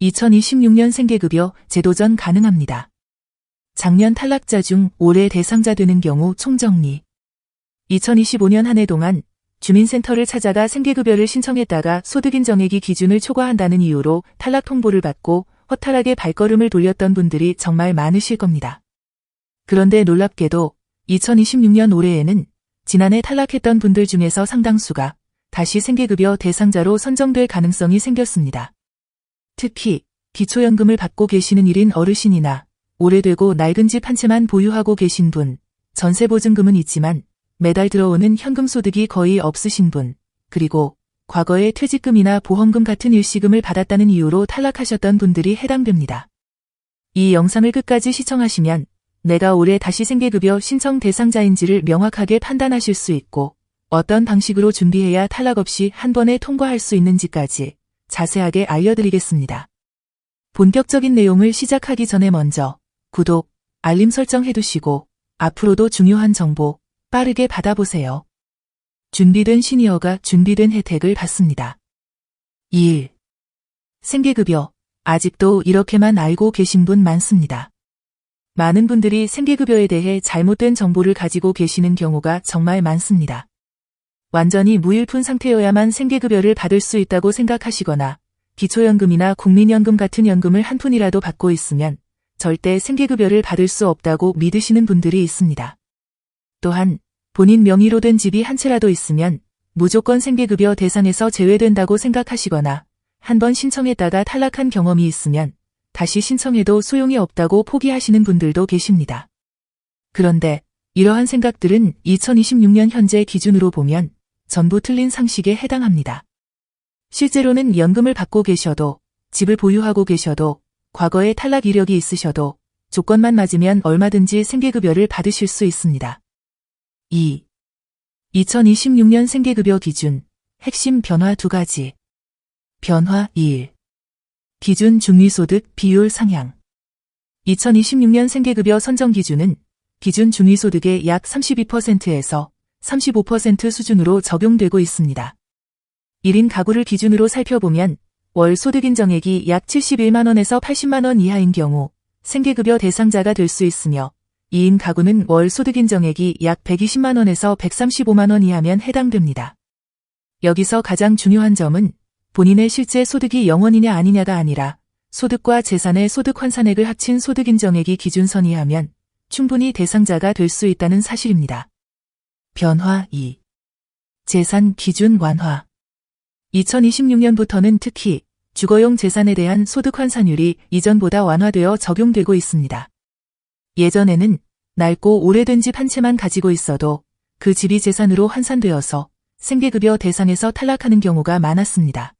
2026년 생계급여 제도전 가능합니다. 작년 탈락자 중 올해 대상자 되는 경우 총정리. 2025년 한 해 동안 주민센터를 찾아가 생계급여를 신청했다가 소득인정액이 기준을 초과한다는 이유로 탈락 통보를 받고 허탈하게 발걸음을 돌렸던 분들이 정말 많으실 겁니다. 그런데 놀랍게도 2026년 올해에는 지난해 탈락했던 분들 중에서 상당수가 다시 생계급여 대상자로 선정될 가능성이 생겼습니다. 특히 기초연금을 받고 계시는 일인 어르신이나 오래되고 낡은 집 한 채만 보유하고 계신 분, 전세보증금은 있지만 매달 들어오는 현금 소득이 거의 없으신 분, 그리고 과거에 퇴직금이나 보험금 같은 일시금을 받았다는 이유로 탈락하셨던 분들이 해당됩니다. 이 영상을 끝까지 시청하시면 내가 올해 다시 생계급여 신청 대상자인지를 명확하게 판단하실 수 있고 어떤 방식으로 준비해야 탈락 없이 한 번에 통과할 수 있는지까지 자세하게 알려드리겠습니다. 본격적인 내용을 시작하기 전에 먼저 구독, 알림 설정 해두시고 앞으로도 중요한 정보 빠르게 받아보세요. 준비된 시니어가 준비된 혜택을 받습니다. 2일. 생계급여. 아직도 이렇게만 알고 계신 분 많습니다. 많은 분들이 생계급여에 대해 잘못된 정보를 가지고 계시는 경우가 정말 많습니다. 완전히 무일푼 상태여야만 생계급여를 받을 수 있다고 생각하시거나 기초연금이나 국민연금 같은 연금을 한 푼이라도 받고 있으면 절대 생계급여를 받을 수 없다고 믿으시는 분들이 있습니다. 또한 본인 명의로 된 집이 한 채라도 있으면 무조건 생계급여 대상에서 제외된다고 생각하시거나 한 번 신청했다가 탈락한 경험이 있으면 다시 신청해도 소용이 없다고 포기하시는 분들도 계십니다. 그런데 이러한 생각들은 2026년 현재 기준으로 보면 전부 틀린 상식에 해당합니다. 실제로는 연금을 받고 계셔도 집을 보유하고 계셔도 과거에 탈락 이력이 있으셔도 조건만 맞으면 얼마든지 생계급여를 받으실 수 있습니다. 2. 2026년 생계급여 기준 핵심 변화 두 가지 변화 1. 기준 중위소득 비율 상향 2026년 생계급여 선정 기준은 기준 중위소득의 약 32%에서 35% 수준으로 적용되고 있습니다. 1인 가구를 기준으로 살펴보면 월 소득 인정액이 약 71만원에서 80만원 이하인 경우 생계급여 대상자가 될 수 있으며 2인 가구는 월 소득 인정액이 약 120만원에서 135만원 이하면 해당됩니다. 여기서 가장 중요한 점은 본인의 실제 소득이 0원이냐 아니냐가 아니라 소득과 재산의 소득 환산액을 합친 소득 인정액이 기준선 이하면 충분히 대상자가 될 수 있다는 사실입니다. 변화 2. 재산 기준 완화 2026년부터는 특히 주거용 재산에 대한 소득 환산율이 이전보다 완화되어 적용되고 있습니다. 예전에는 낡고 오래된 집 한 채만 가지고 있어도 그 집이 재산으로 환산되어서 생계급여 대상에서 탈락하는 경우가 많았습니다.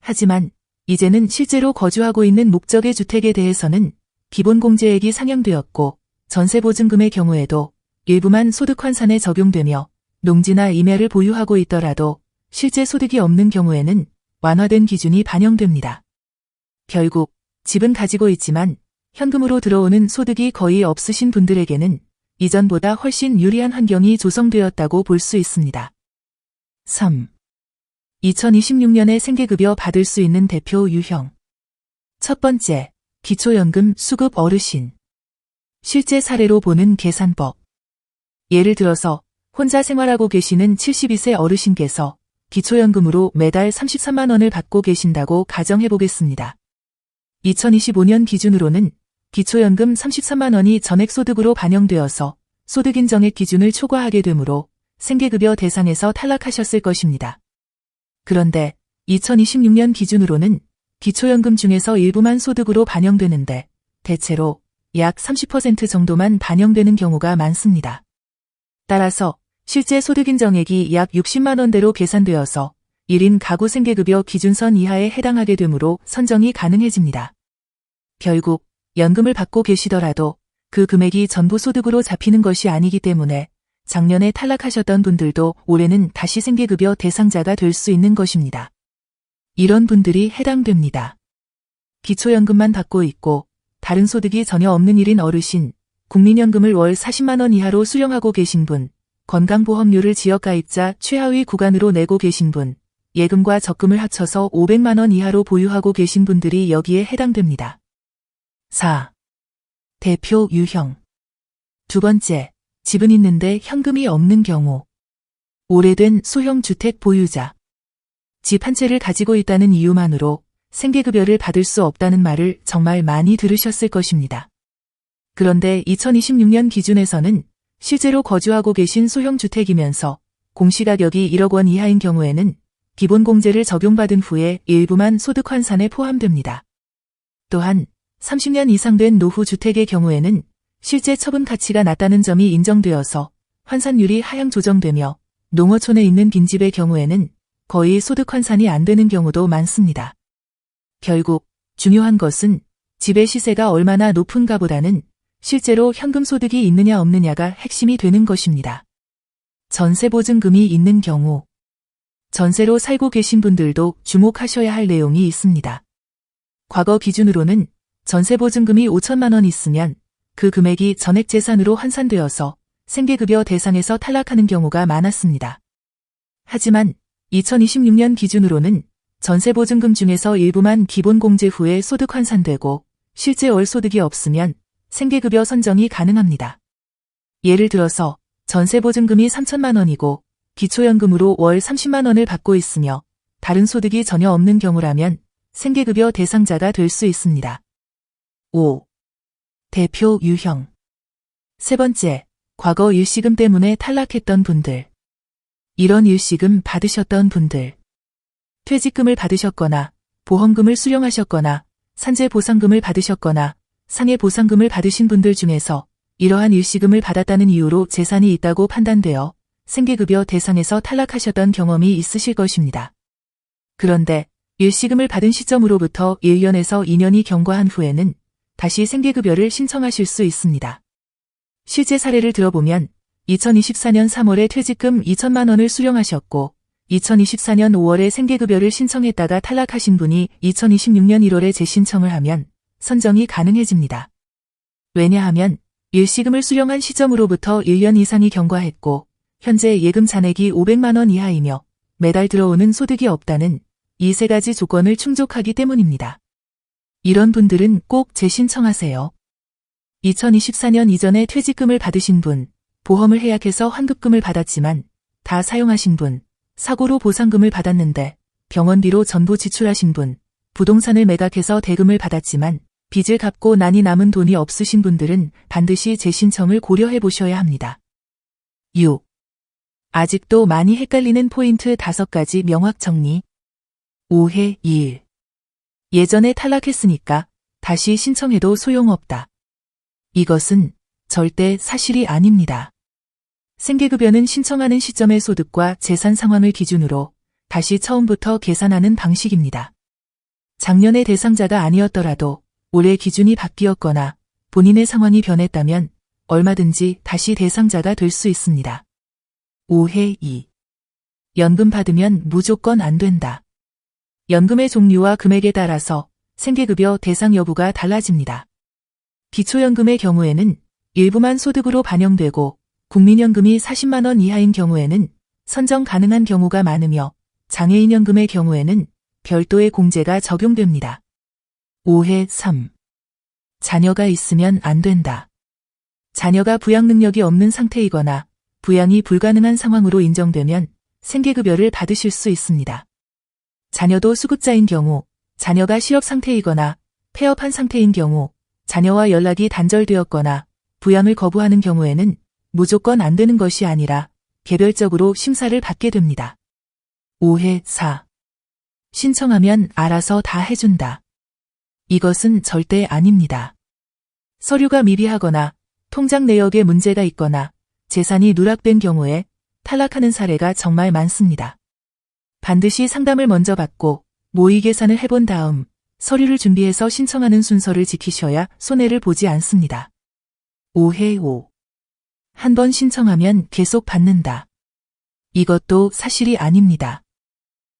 하지만 이제는 실제로 거주하고 있는 목적의 주택에 대해서는 기본공제액이 상향되었고 전세보증금의 경우에도 일부만 소득 환산에 적용되며 농지나 임야를 보유하고 있더라도 실제 소득이 없는 경우에는 완화된 기준이 반영됩니다. 결국 집은 가지고 있지만 현금으로 들어오는 소득이 거의 없으신 분들에게는 이전보다 훨씬 유리한 환경이 조성되었다고 볼 수 있습니다. 3. 2026년에 생계급여 받을 수 있는 대표 유형. 첫 번째, 기초연금 수급 어르신. 실제 사례로 보는 계산법. 예를 들어서 혼자 생활하고 계시는 72세 어르신께서 기초연금으로 매달 33만원을 받고 계신다고 가정해 보겠습니다. 2025년 기준으로는 기초연금 33만 원이 전액소득으로 반영되어서 소득인정액 기준을 초과하게 되므로 생계급여 대상에서 탈락하셨을 것입니다. 그런데 2026년 기준으로는 기초연금 중에서 일부만 소득으로 반영되는데 대체로 약 30% 정도만 반영되는 경우가 많습니다. 따라서 실제 소득인정액이 약 60만 원대로 계산되어서 1인 가구 생계급여 기준선 이하에 해당하게 되므로 선정이 가능해집니다. 결국 연금을 받고 계시더라도 그 금액이 전부 소득으로 잡히는 것이 아니기 때문에 작년에 탈락하셨던 분들도 올해는 다시 생계급여 대상자가 될 수 있는 것입니다. 이런 분들이 해당됩니다. 기초연금만 받고 있고 다른 소득이 전혀 없는 일인 어르신, 국민연금을 월 40만원 이하로 수령하고 계신 분, 건강보험료를 지역가입자 최하위 구간으로 내고 계신 분, 예금과 적금을 합쳐서 500만 원 이하로 보유하고 계신 분들이 여기에 해당됩니다. 4. 대표 유형. 두 번째, 집은 있는데 현금이 없는 경우. 오래된 소형 주택 보유자. 집 한 채를 가지고 있다는 이유만으로 생계급여를 받을 수 없다는 말을 정말 많이 들으셨을 것입니다. 그런데 2026년 기준에서는 실제로 거주하고 계신 소형 주택이면서 공시가격이 1억 원 이하인 경우에는 기본공제를 적용받은 후에 일부만 소득 환산에 포함됩니다. 또한 30년 이상 된 노후 주택의 경우에는 실제 처분 가치가 낮다는 점이 인정되어서 환산율이 하향 조정되며 농어촌에 있는 빈집의 경우에는 거의 소득 환산이 안 되는 경우도 많습니다. 결국 중요한 것은 집의 시세가 얼마나 높은가 보다는 실제로 현금 소득이 있느냐 없느냐가 핵심이 되는 것입니다. 전세보증금이 있는 경우 전세로 살고 계신 분들도 주목하셔야 할 내용이 있습니다. 과거 기준으로는 전세보증금이 5천만 원 있으면 그 금액이 전액재산으로 환산되어서 생계급여 대상에서 탈락하는 경우가 많았습니다. 하지만 2026년 기준으로는 전세보증금 중에서 일부만 기본공제 후에 소득 환산되고 실제 월 소득이 없으면 생계급여 선정이 가능합니다. 예를 들어서 전세보증금이 3천만 원이고 기초연금으로 월 30만 원을 받고 있으며 다른 소득이 전혀 없는 경우라면 생계급여 대상자가 될 수 있습니다. 5. 대표 유형 세 번째, 과거 일시금 때문에 탈락했던 분들. 이런 일시금 받으셨던 분들. 퇴직금을 받으셨거나 보험금을 수령하셨거나 산재 보상금을 받으셨거나 상해 보상금을 받으신 분들 중에서 이러한 일시금을 받았다는 이유로 재산이 있다고 판단되어 생계급여 대상에서 탈락하셨던 경험이 있으실 것입니다. 그런데 일시금을 받은 시점으로부터 1년에서 2년이 경과한 후에는 다시 생계급여를 신청하실 수 있습니다. 실제 사례를 들어보면 2024년 3월에 퇴직금 2천만 원을 수령하셨고 2024년 5월에 생계급여를 신청했다가 탈락하신 분이 2026년 1월에 재신청을 하면 선정이 가능해집니다. 왜냐하면 일시금을 수령한 시점으로부터 1년 이상이 경과했고 현재 예금 잔액이 500만 원 이하이며 매달 들어오는 소득이 없다는 이 세 가지 조건을 충족하기 때문입니다. 이런 분들은 꼭 재신청하세요. 2024년 이전에 퇴직금을 받으신 분, 보험을 해약해서 환급금을 받았지만 다 사용하신 분, 사고로 보상금을 받았는데 병원비로 전부 지출하신 분, 부동산을 매각해서 대금을 받았지만 빚을 갚고 난이 남은 돈이 없으신 분들은 반드시 재신청을 고려해 보셔야 합니다. 6. 아직도 많이 헷갈리는 포인트 5가지 명확 정리. 5회 2일. 예전에 탈락했으니까 다시 신청해도 소용없다. 이것은 절대 사실이 아닙니다. 생계급여는 신청하는 시점의 소득과 재산 상황을 기준으로 다시 처음부터 계산하는 방식입니다. 작년의 대상자가 아니었더라도 올해 기준이 바뀌었거나 본인의 상황이 변했다면 얼마든지 다시 대상자가 될 수 있습니다. 5회 2. 연금 받으면 무조건 안 된다. 연금의 종류와 금액에 따라서 생계급여 대상 여부가 달라집니다. 기초연금의 경우에는 일부만 소득으로 반영되고 국민연금이 40만 원 이하인 경우에는 선정 가능한 경우가 많으며 장애인연금의 경우에는 별도의 공제가 적용됩니다. 5회 3. 자녀가 있으면 안 된다. 자녀가 부양 능력이 없는 상태이거나 부양이 불가능한 상황으로 인정되면 생계급여를 받으실 수 있습니다. 자녀도 수급자인 경우, 자녀가 실업 상태이거나 폐업한 상태인 경우, 자녀와 연락이 단절되었거나 부양을 거부하는 경우에는 무조건 안 되는 것이 아니라 개별적으로 심사를 받게 됩니다. 5회 4. 신청하면 알아서 다 해준다. 이것은 절대 아닙니다. 서류가 미비하거나 통장 내역에 문제가 있거나 재산이 누락된 경우에 탈락하는 사례가 정말 많습니다. 반드시 상담을 먼저 받고 모의 계산을 해본 다음 서류를 준비해서 신청하는 순서를 지키셔야 손해를 보지 않습니다. 5회 5. 한 번 신청하면 계속 받는다. 이것도 사실이 아닙니다.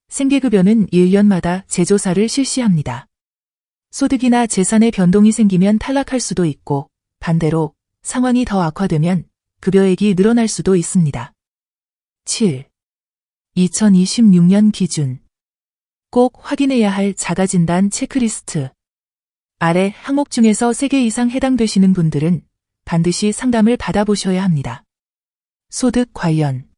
생계급여는 1년마다 재조사를 실시합니다. 소득이나 재산의 변동이 생기면 탈락할 수도 있고 반대로 상황이 더 악화되면 급여액이 늘어날 수도 있습니다. 7. 2026년 기준. 꼭 확인해야 할 자가진단 체크리스트. 아래 항목 중에서 3개 이상 해당되시는 분들은 반드시 상담을 받아보셔야 합니다. 소득 관련.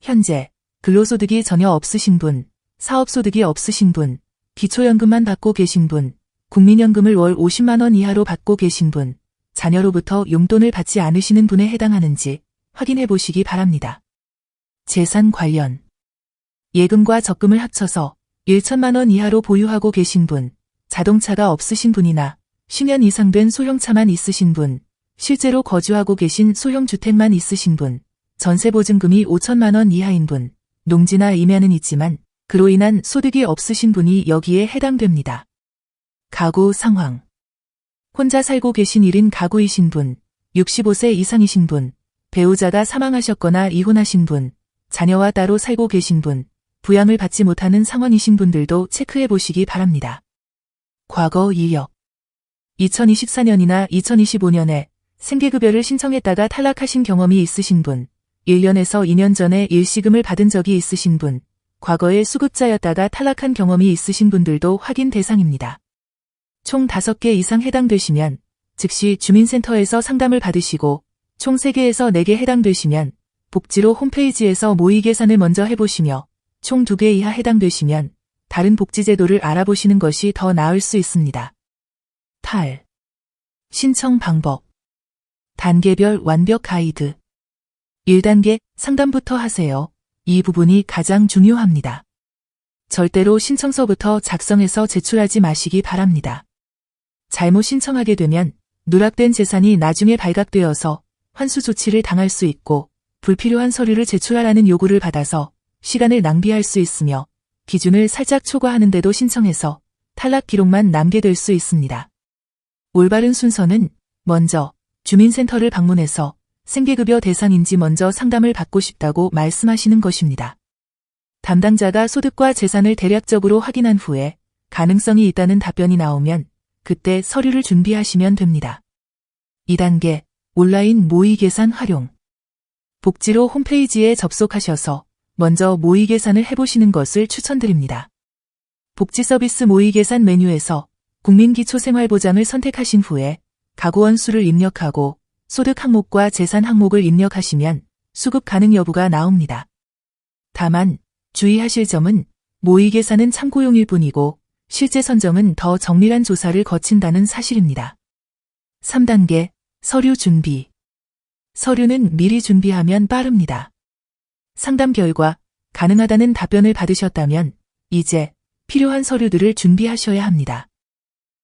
현재 근로소득이 전혀 없으신 분, 사업소득이 없으신 분, 기초연금만 받고 계신 분, 국민연금을 월 50만원 이하로 받고 계신 분, 자녀로부터 용돈을 받지 않으시는 분에 해당하는지 확인해 보시기 바랍니다. 재산 관련. 예금과 적금을 합쳐서 1천만원 이하로 보유하고 계신 분, 자동차가 없으신 분이나 10년 이상 된 소형차만 있으신 분, 실제로 거주하고 계신 소형주택만 있으신 분, 전세보증금이 5천만원 이하인 분, 농지나 임야는 있지만 그로 인한 소득이 없으신 분이 여기에 해당됩니다. 가구 상황. 혼자 살고 계신 1인 가구이신 분, 65세 이상이신 분, 배우자가 사망하셨거나 이혼하신 분, 자녀와 따로 살고 계신 분, 부양을 받지 못하는 상황이신 분들도 체크해 보시기 바랍니다. 과거 이력. 2024년이나 2025년에 생계급여를 신청했다가 탈락하신 경험이 있으신 분, 1년에서 2년 전에 일시금을 받은 적이 있으신 분, 과거에 수급자였다가 탈락한 경험이 있으신 분들도 확인 대상입니다. 총 5개 이상 해당되시면 즉시 주민센터에서 상담을 받으시고 총 3개에서 4개 해당되시면 복지로 홈페이지에서 모의 계산을 먼저 해보시며 총 2개 이하 해당되시면 다른 복지제도를 알아보시는 것이 더 나을 수 있습니다. 탈. 신청 방법. 단계별 완벽 가이드. 1단계 상담부터 하세요. 이 부분이 가장 중요합니다. 절대로 신청서부터 작성해서 제출하지 마시기 바랍니다. 잘못 신청하게 되면 누락된 재산이 나중에 발각되어서 환수 조치를 당할 수 있고 불필요한 서류를 제출하라는 요구를 받아서 시간을 낭비할 수 있으며 기준을 살짝 초과하는데도 신청해서 탈락 기록만 남게 될 수 있습니다. 올바른 순서는 먼저 주민센터를 방문해서 생계급여 대상인지 먼저 상담을 받고 싶다고 말씀하시는 것입니다. 담당자가 소득과 재산을 대략적으로 확인한 후에 가능성이 있다는 답변이 나오면 그때 서류를 준비하시면 됩니다. 2단계 온라인 모의 계산 활용 복지로 홈페이지에 접속하셔서 먼저 모의 계산을 해보시는 것을 추천드립니다. 복지 서비스 모의 계산 메뉴에서 국민기초생활보장을 선택하신 후에 가구원 수를 입력하고 소득 항목과 재산 항목을 입력하시면 수급 가능 여부가 나옵니다. 다만 주의하실 점은 모의 계산은 참고용일 뿐이고 실제 선정은 더 정밀한 조사를 거친다는 사실입니다. 3단계 서류 준비 서류는 미리 준비하면 빠릅니다. 상담 결과 가능하다는 답변을 받으셨다면 이제 필요한 서류들을 준비하셔야 합니다.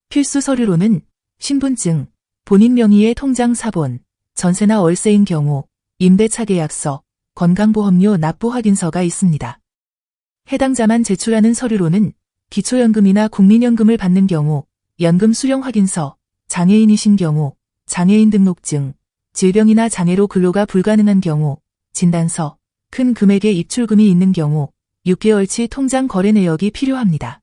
필수 서류로는 신분증, 본인 명의의 통장 사본, 전세나 월세인 경우 임대차 계약서, 건강보험료 납부 확인서가 있습니다. 해당자만 제출하는 서류로는 기초연금이나 국민연금을 받는 경우 연금 수령 확인서, 장애인이신 경우 장애인 등록증, 질병이나 장애로 근로가 불가능한 경우 진단서, 큰 금액의 입출금이 있는 경우 6개월치 통장 거래 내역이 필요합니다.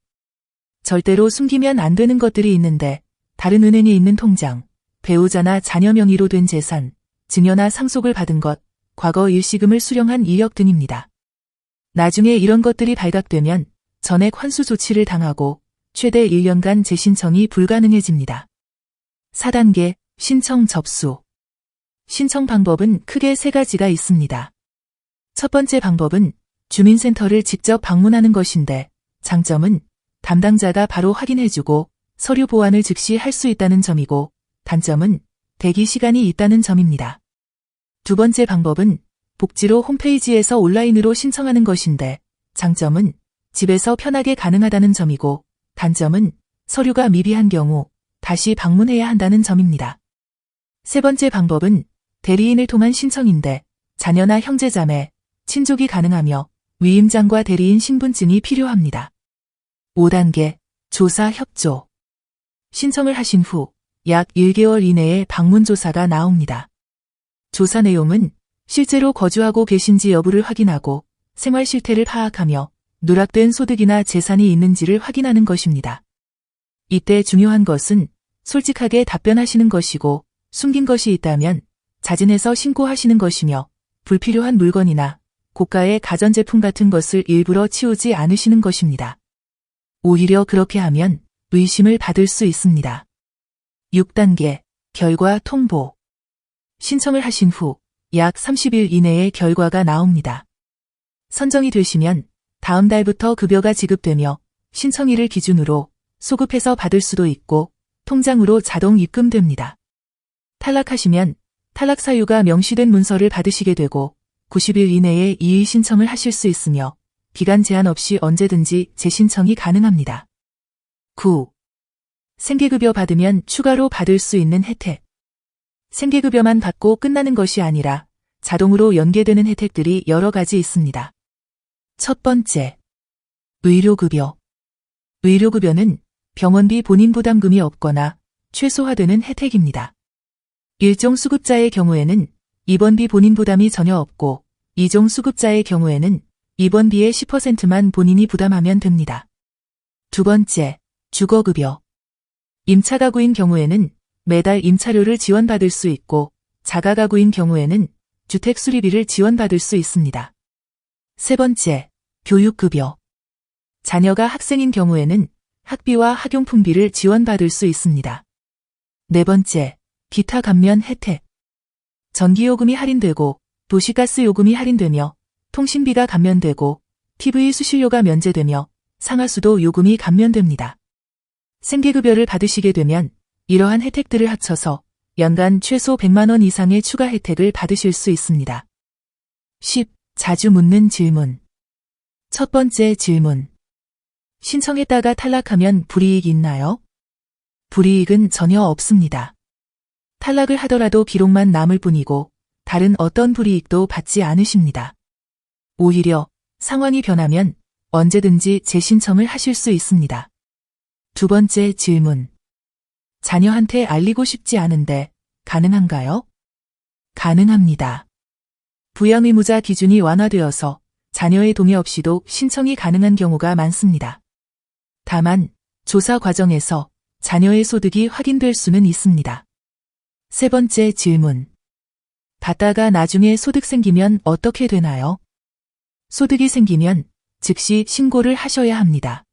절대로 숨기면 안 되는 것들이 있는데 다른 은행에 있는 통장, 배우자나 자녀 명의로 된 재산, 증여나 상속을 받은 것, 과거 일시금을 수령한 이력 등입니다. 나중에 이런 것들이 발각되면 전액 환수 조치를 당하고 최대 1년간 재신청이 불가능해집니다. 4단계 신청 접수 신청 방법은 크게 세 가지가 있습니다. 첫 번째 방법은 주민센터를 직접 방문하는 것인데 장점은 담당자가 바로 확인해주고 서류 보완을 즉시 할 수 있다는 점이고 단점은 대기 시간이 있다는 점입니다. 두 번째 방법은 복지로 홈페이지에서 온라인으로 신청하는 것인데 장점은 집에서 편하게 가능하다는 점이고 단점은 서류가 미비한 경우 다시 방문해야 한다는 점입니다. 세 번째 방법은 대리인을 통한 신청인데 자녀나 형제자매, 친족이 가능하며 위임장과 대리인 신분증이 필요합니다. 5단계 조사 협조 신청을 하신 후 약 1개월 이내에 방문 조사가 나옵니다. 조사 내용은 실제로 거주하고 계신지 여부를 확인하고 생활 실태를 파악하며 누락된 소득이나 재산이 있는지를 확인하는 것입니다. 이때 중요한 것은 솔직하게 답변하시는 것이고 숨긴 것이 있다면 자진해서 신고하시는 것이며 불필요한 물건이나 고가의 가전제품 같은 것을 일부러 치우지 않으시는 것입니다. 오히려 그렇게 하면 의심을 받을 수 있습니다. 6단계 결과 통보 신청을 하신 후 약 30일 이내에 결과가 나옵니다. 선정이 되시면 다음 달부터 급여가 지급되며 신청일을 기준으로 소급해서 받을 수도 있고 통장으로 자동 입금됩니다. 탈락하시면 탈락 사유가 명시된 문서를 받으시게 되고 90일 이내에 이의 신청을 하실 수 있으며 기간 제한 없이 언제든지 재신청이 가능합니다. 9. 생계급여 받으면 추가로 받을 수 있는 혜택. 생계급여만 받고 끝나는 것이 아니라 자동으로 연계되는 혜택들이 여러 가지 있습니다. 첫 번째, 의료급여. 의료급여는 병원비 본인 부담금이 없거나 최소화되는 혜택입니다. 일종 수급자의 경우에는 입원비 본인 부담이 전혀 없고 이종 수급자의 경우에는 입원비의 10%만 본인이 부담하면 됩니다. 두 번째, 주거급여. 임차가구인 경우에는 매달 임차료를 지원받을 수 있고 자가가구인 경우에는 주택 수리비를 지원받을 수 있습니다. 세 번째, 교육급여. 자녀가 학생인 경우에는 학비와 학용품비를 지원받을 수 있습니다. 네 번째, 기타 감면 혜택. 전기요금이 할인되고 도시가스 요금이 할인되며 통신비가 감면되고 TV 수신료가 면제되며 상하수도 요금이 감면됩니다. 생계급여를 받으시게 되면 이러한 혜택들을 합쳐서 연간 최소 100만 원 이상의 추가 혜택을 받으실 수 있습니다. 10. 자주 묻는 질문. 첫 번째 질문. 신청했다가 탈락하면 불이익 있나요? 불이익은 전혀 없습니다. 탈락을 하더라도 기록만 남을 뿐이고 다른 어떤 불이익도 받지 않으십니다. 오히려 상황이 변하면 언제든지 재신청을 하실 수 있습니다. 두 번째 질문. 자녀한테 알리고 싶지 않은데 가능한가요? 가능합니다. 부양 의무자 기준이 완화되어서 자녀의 동의 없이도 신청이 가능한 경우가 많습니다. 다만 조사 과정에서 자녀의 소득이 확인될 수는 있습니다. 세 번째 질문. 받다가 나중에 소득 생기면 어떻게 되나요? 소득이 생기면 즉시 신고를 하셔야 합니다.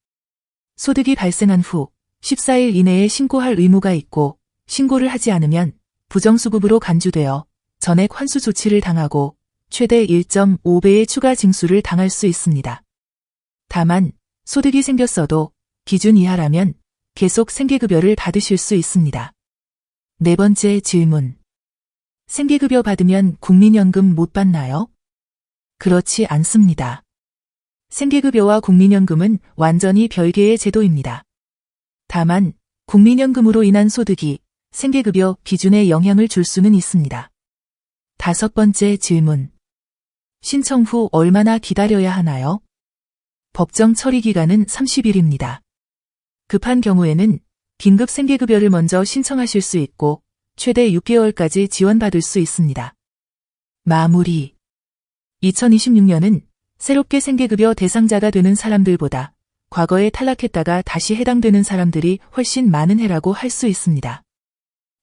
소득이 발생한 후 14일 이내에 신고할 의무가 있고 신고를 하지 않으면 부정수급으로 간주되어 전액 환수 조치를 당하고 최대 1.5배의 추가 징수를 당할 수 있습니다. 다만 소득이 생겼어도 기준 이하라면 계속 생계급여를 받으실 수 있습니다. 네 번째 질문. 생계급여 받으면 국민연금 못 받나요? 그렇지 않습니다. 생계급여와 국민연금은 완전히 별개의 제도입니다. 다만 국민연금으로 인한 소득이 생계급여 기준에 영향을 줄 수는 있습니다. 다섯 번째 질문. 신청 후 얼마나 기다려야 하나요? 법정 처리 기간은 30일입니다. 급한 경우에는 긴급 생계급여를 먼저 신청하실 수 있고 최대 6개월까지 지원받을 수 있습니다. 마무리 2026년은 새롭게 생계급여 대상자가 되는 사람들보다 과거에 탈락했다가 다시 해당되는 사람들이 훨씬 많은 해라고 할 수 있습니다.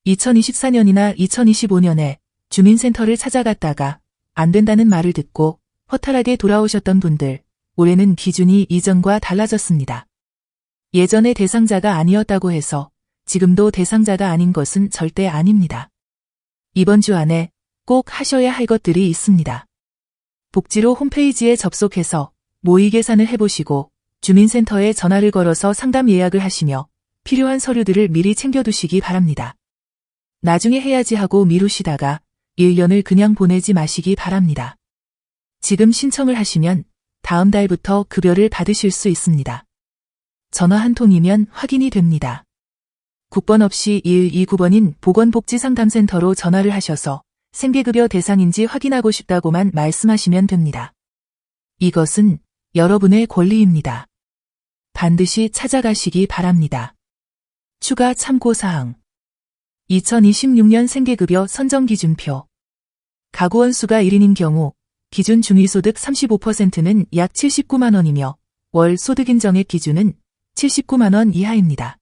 2024년이나 2025년에 주민센터를 찾아갔다가 안 된다는 말을 듣고 허탈하게 돌아오셨던 분들, 올해는 기준이 이전과 달라졌습니다. 예전에 대상자가 아니었다고 해서 지금도 대상자가 아닌 것은 절대 아닙니다. 이번 주 안에 꼭 하셔야 할 것들이 있습니다. 복지로 홈페이지에 접속해서 모의 계산을 해보시고 주민센터에 전화를 걸어서 상담 예약을 하시며 필요한 서류들을 미리 챙겨두시기 바랍니다. 나중에 해야지 하고 미루시다가 1년을 그냥 보내지 마시기 바랍니다. 지금 신청을 하시면 다음 달부터 급여를 받으실 수 있습니다. 전화 한 통이면 확인이 됩니다. 국번 없이 129번인 보건복지상담센터로 전화를 하셔서 생계급여 대상인지 확인하고 싶다고만 말씀하시면 됩니다. 이것은 여러분의 권리입니다. 반드시 찾아가시기 바랍니다. 추가 참고사항 2026년 생계급여 선정 기준표 가구원 수가 1인인 경우 기준 중위소득 35%는 약 79만원이며 월 소득 인정액 기준은 79만원 이하입니다.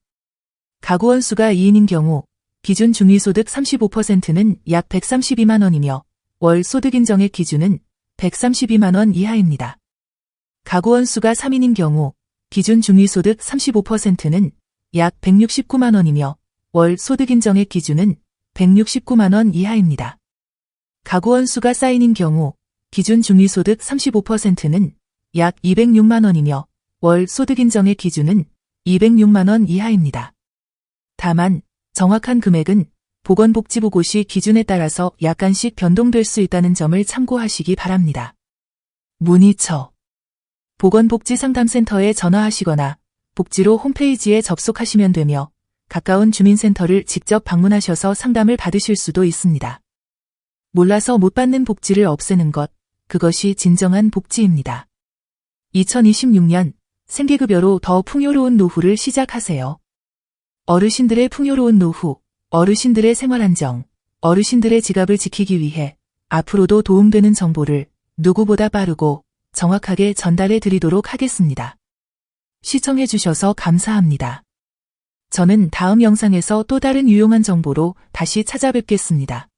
가구원 수가 2인인 경우 기준 중위소득 35%는 약 132만원이며 월 소득 인정액 기준은 132만원 이하입니다. 가구원 수가 3인인 경우 기준 중위소득 35%는 약 169만원이며 월 소득 인정액 기준은 169만원 이하입니다. 가구원 수가 쌓인인 경우 기준 중위소득 35%는 약 206만원이며 월 소득 인정액 기준은 206만원 이하입니다. 다만 정확한 금액은 보건복지부고시 기준에 따라서 약간씩 변동될 수 있다는 점을 참고하시기 바랍니다. 문의처 보건복지상담센터에 전화하시거나 복지로 홈페이지에 접속하시면 되며 가까운 주민센터를 직접 방문하셔서 상담을 받으실 수도 있습니다. 몰라서 못 받는 복지를 없애는 것, 그것이 진정한 복지입니다. 2026년 생계급여로 더 풍요로운 노후를 시작하세요. 어르신들의 풍요로운 노후, 어르신들의 생활안정, 어르신들의 지갑을 지키기 위해 앞으로도 도움되는 정보를 누구보다 빠르고 정확하게 전달해 드리도록 하겠습니다. 시청해 주셔서 감사합니다. 저는 다음 영상에서 또 다른 유용한 정보로 다시 찾아뵙겠습니다.